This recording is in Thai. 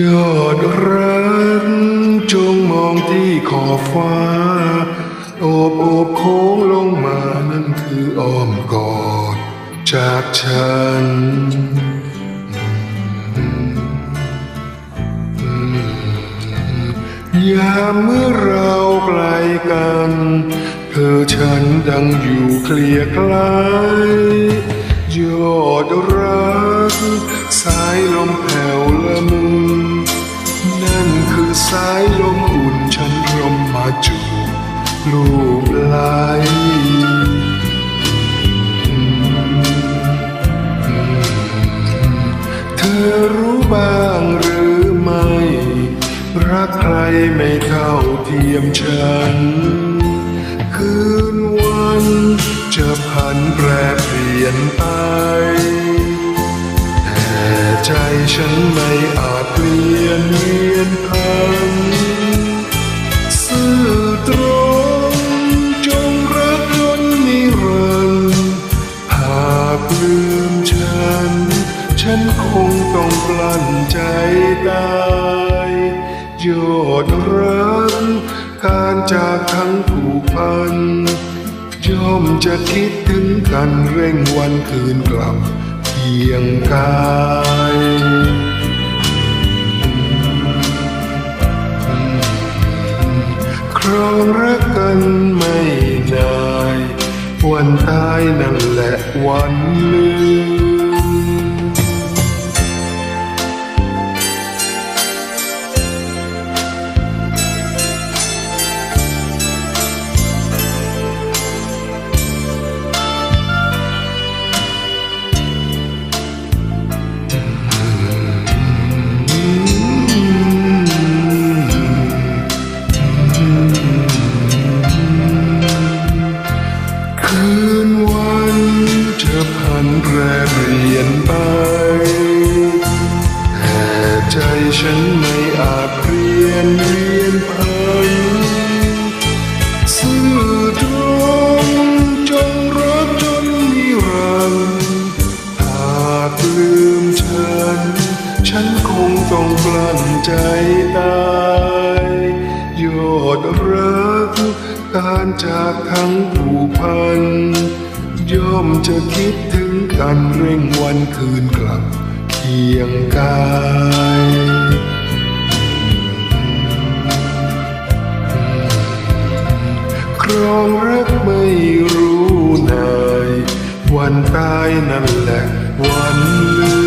ยอดรักจงมองที่ขอบฟ้า โอบโอบโค้งลงมานั่นคืออ้อมกอด จากฉันยามเมื่อเราไกลกัน เธอฉันดังอยู่เคลียร์ไกลย ยอดรัก สายลมแผ่วละมุน นั่นคือสายลมอุ่นฉันรมมาจูบลูบไหลเธอรู้บ้างหรือไม่ รักใครไม่เท่าเทียมฉัน คืนวันจะ พันแปรเปลี่ยนไปแต่ใจฉันไม่อาจเปลี่ยนเวียนพันซื่อตรงจงรักจนนิรันดร์หากลืมฉัน ฉันคงต้องกลั้นใจตายยอดรักการจากทั้งผูกพัน ย่อมจะคิดถึงกันเร่งวันคืนกลับเคียงกายครองรักกันไม่นายวันตายนั่นแหละวันลืม ฉันไม่อาจเปลี่ยนเวียนพันซื่อตรงจงรักจนนิรันดร์หากลืมฉัน ฉันคงต้องกลั้นใจตายยอดรักการจากทั้งผูกพัน ย่อมจะคิดถึงกันเร่งวันคืนกลับเคียงกาย ครองรักไม่รู้นาย วันตายนั่นแหละวันลื